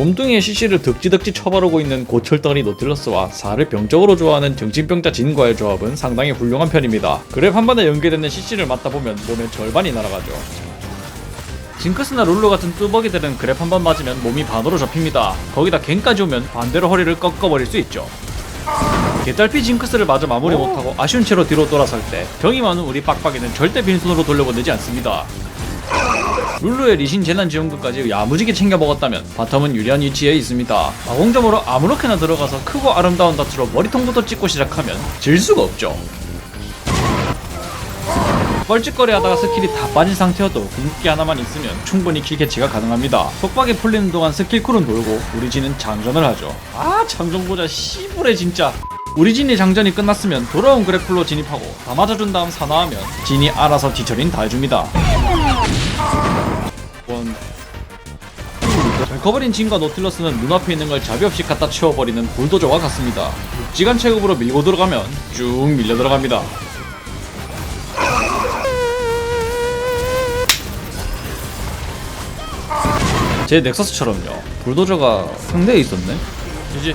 몸뚱이에 CC를 덕지덕지 쳐바르고 있는 고철덩이 노틸러스와 살을 병적으로 좋아하는 정신병자 진과의 조합은 상당히 훌륭한 편입니다. 그랩 한 번에 연계되는 CC를 맞다 보면 몸의 절반이 날아가죠. 징크스나 룰루 같은 뚜벅이들은 그랩 한 번 맞으면 몸이 반으로 접힙니다. 거기다 갱까지 오면 반대로 허리를 꺾어버릴 수 있죠. 개딸피 징크스를 마저 마무리 못하고 아쉬운 채로 뒤로 돌아설 때 병이 많은 우리 빡빡이는 절대 빈손으로 돌려보내지 않습니다. 룰루의 리신 재난 지원금까지 야무지게 챙겨 먹었다면 바텀은 유리한 위치에 있습니다. 마공점으로 아무렇게나 들어가서 크고 아름다운 다트로 머리통부터 찍고 시작하면 질 수가 없죠. 뻘짓거리 하다가 스킬이 다 빠진 상태여도 궁극기 하나만 있으면 충분히 킬 캐치가 가능합니다. 속박이 풀리는 동안 스킬 쿨은 돌고 우리 진은 장전을 하죠. 아 장전 보자 씨부레 진짜. 우리 진이 장전이 끝났으면 돌아온 그래플로 진입하고 다 맞아준 다음 사나하면 진이 알아서 뒤처린 다 해줍니다. 원. 잘 커버린 진과 노틸러스는 눈앞에 있는 걸 자비 없이 갖다 치워버리는 불도저와 같습니다. 묵지간 체급으로 밀고 들어가면 쭉 밀려 들어갑니다. 제 넥서스처럼요. 불도저가 상대에 있었네. 이제